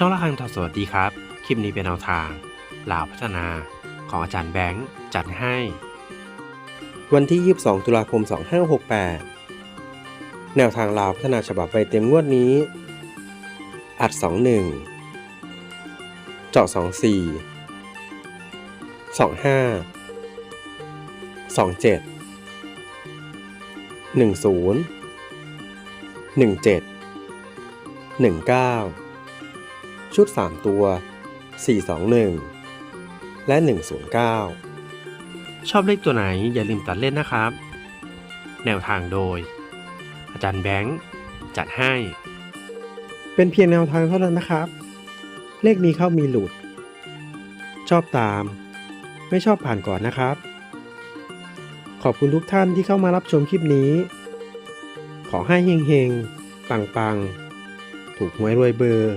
ช่องละคังทอสวัสดีครับ คลิปนี้เป็นแนวทางลาวพัฒนาของอาจารย์แบงค์จัดให้ วันที่ 22 ตุลาคม 2568 แนวทางลาวพัฒนาฉบับใบเต็มงวดนี้ อัด 21 เจาะ 24 25 27 10 17 19 ชุด 3 ตัว 421 และ 109 ชอบเลขตัวไหนอย่าลืมตัดเล่นนะครับ แนวทางโดย อาจารย์แบงค์จัดให้ เป็นเพียงแนวทางเท่านั้นนะครับ เลขมีเข้ามีหลุด ชอบตาม ไม่ชอบผ่านก่อนนะครับ ขอบคุณทุกท่านที่เข้ามารับชมคลิปนี้ ขอให้เฮงเฮงปังปังๆ ถูกหวยรวยเบอร์